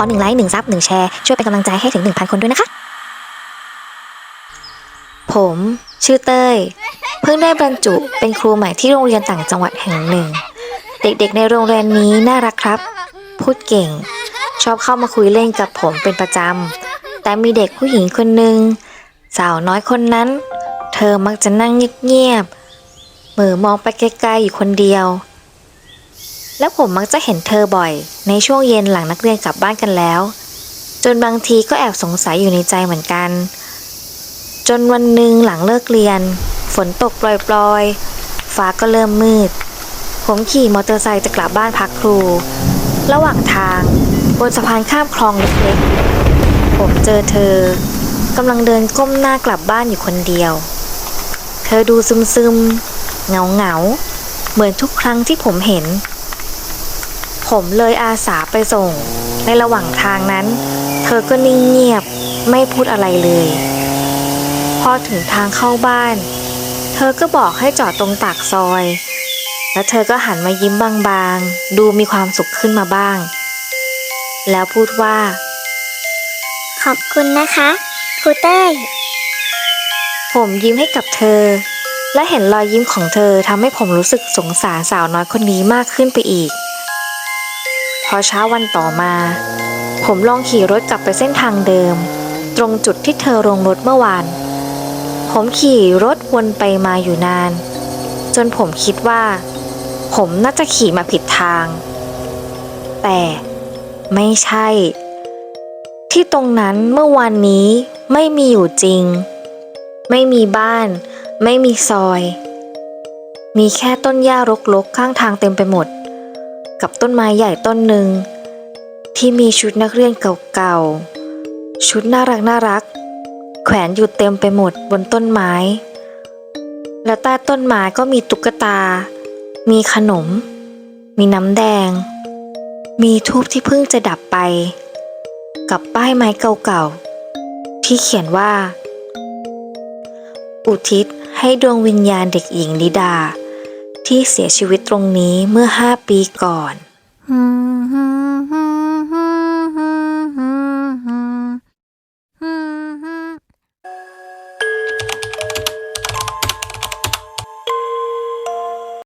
ขอหนึ่งไลค์หนึ่งซับหนึ่งแชร์ช่วยเป็นกำลังใจให้ถึง 1,000 คนด้วยนะคะ ผมชื่อเต้ย เพิ่งได้บรรจุเป็นครูใหม่ที่โรงเรียนต่างจังหวัดแห่งหนึ่ง เด็กๆในโรงเรียนนี้น่ารักครับ พูดเก่ง ชอบเข้ามาคุยเล่นกับผมเป็นประจำ แต่มีเด็กผู้หญิงคนหนึ่งสาวน้อยคนนั้น เธอมักจะนั่งเงียบๆเหมือมองไปไกลๆอยู่คนเดียว แล้วผมมักจะเห็นเธอบ่อย ในช่วงเย็นหลังนักเรียนกลับบ้านกันแล้ว จนบางทีก็แอบสงสัยอยู่ในใจเหมือนกัน จนวันหนึ่งหลังเลิกเรียน ฝนตกปล่อยๆ ฟ้าก็เริ่มมืด ผมขี่มอเตอร์ไซค์จะกลับบ้านพักครู ระหว่างทาง บนสะพานข้ามคลองเล็กๆ ผมเจอเธอกำลังเดินก้มหน้ากลับบ้านอยู่คนเดียว เธอดูซึมๆ เงาๆ เหมือนทุกครั้งที่ผมเห็น ผมเลยอาสาไปส่ง ในระหว่างทางนั้น เธอก็นิ่งเงียบไม่พูดอะไรเลย พอถึงทางเข้าบ้าน เธอก็บอกให้จอดตรงปากซอย แล้วเธอก็หันมายิ้มบางๆ ดูมีความสุขขึ้นมาบ้าง แล้วพูดว่า ขอบคุณนะคะครูเต้ยผมยิ้มให้กับเธอ และเห็นรอยยิ้มของเธอทำให้ผมรู้สึกสงสารสาวน้อยคนนี้มากขึ้นไปอีก พอเช้าวันต่อมา ผมลองขี่รถกลับไปเส้นทางเดิม ตรงจุดที่เธอลงรถเมื่อวาน ผมขี่รถวนไปมาอยู่นาน จนผมคิดว่า ผมน่าจะขี่มาผิดทาง แต่ไม่ใช่ ที่ตรงนั้นเมื่อวานนี้ไม่มีอยู่จริง ไม่มีบ้าน ไม่มีซอย มีแค่ต้นหญ้ารกๆข้างทางเต็มไปหมด กับต้นไม้ใหญ่ต้นหนึ่ง ที่มีชุดนักเรียนเก่าๆ ชุดน่ารักน่ารัก แขวนอยู่เต็มไปหมดบนต้นไม้ และใต้ต้นไม้ก็มีตุ๊กตา มีขนม มีน้ำแดง มีทูบที่เพิ่งจะดับไป กับป้ายไม้เก่าๆ ที่เขียนว่า อุทิศให้ดวงวิญญาณเด็กหญิงลิดา ที่เสียชีวิตตรงนี้เมื่อห้าปีก่อน อืม